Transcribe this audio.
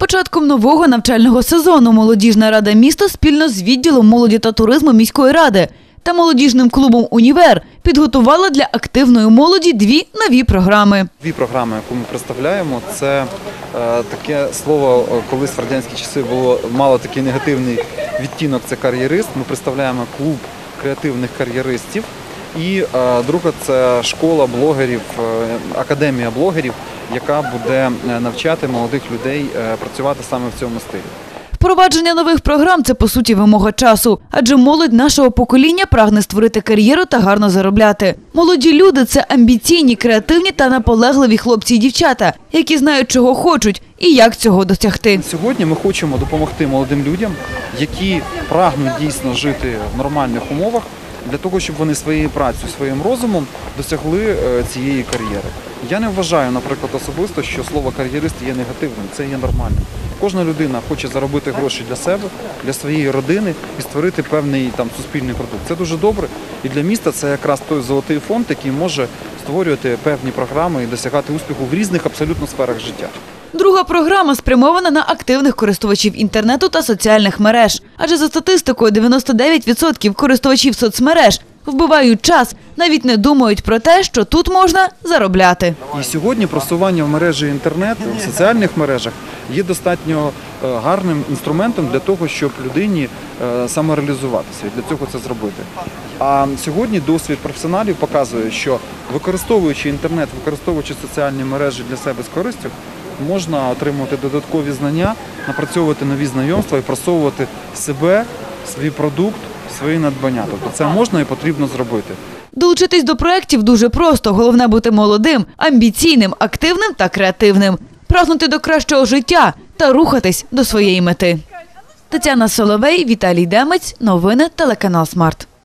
початком нового навчального сезону молодіжна рада міста спільно з відділом молоді та туризму міської ради та молодіжним клубом Універ підготувала для активної молоді дві нові програми. Дві програми, яку ми представляємо, це е, таке слово, е, колись в радянські часи було мало такий негативний відтінок. Це кар'єрист. Ми представляємо клуб креативних кар'єристів. І е, друга це школа блогерів, е, академія блогерів, яка буде е, навчати молодих людей е, працювати саме в цьому стилі. Впровадження нових програм це по суті вимога часу, адже молодь нашого покоління прагне створити кар'єру та гарно заробляти. Молоді люди це амбіційні, креативні та наполегливі хлопці і дівчата, які знають, чого хочуть і як цього досягти. Сьогодні ми хочемо допомогти молодим людям, які прагнуть дійсно жити в нормальних умовах, для того, щоб вони своєю працею, своїм розумом досягли е, цієї кар'єри. Я не вважаю, наприклад, особисто, що слово кар'єрист є негативним, це є нормальним. Кожна людина хоче заробити гроші для себе, для своєї родини і створити певний там суспільний продукт. Це дуже добре. І для міста це якраз той золотий фонд, який може створювати певні програми і досягати успіху в різних абсолютно сферах життя. Друга програма спрямована на активних користувачів інтернету та соціальних мереж. Адже за статистикою 99% користувачів соцмереж вбивають час, навіть не думають про те, що тут можна заробляти. І сьогодні просування в мережі інтернет, в соціальних мережах є достатньо е, гарним інструментом для того, щоб людині е, самореалізуватися і для цього це зробити. А сьогодні досвід професіоналів показує, що використовуючи інтернет, використовуючи соціальні мережі для себе з користю, можна отримувати додаткові знання, напрацьовувати нові знайомства і просовувати себе, свій продукт, свої надбання. Тобто це можна і потрібно зробити. Долучитись до проєктів дуже просто. Головне бути молодим, амбіційним, активним та креативним, прагнути до кращого життя та рухатись до своєї мети. Тетяна Соловей, Віталій Демець. Новини телеканал Смарт.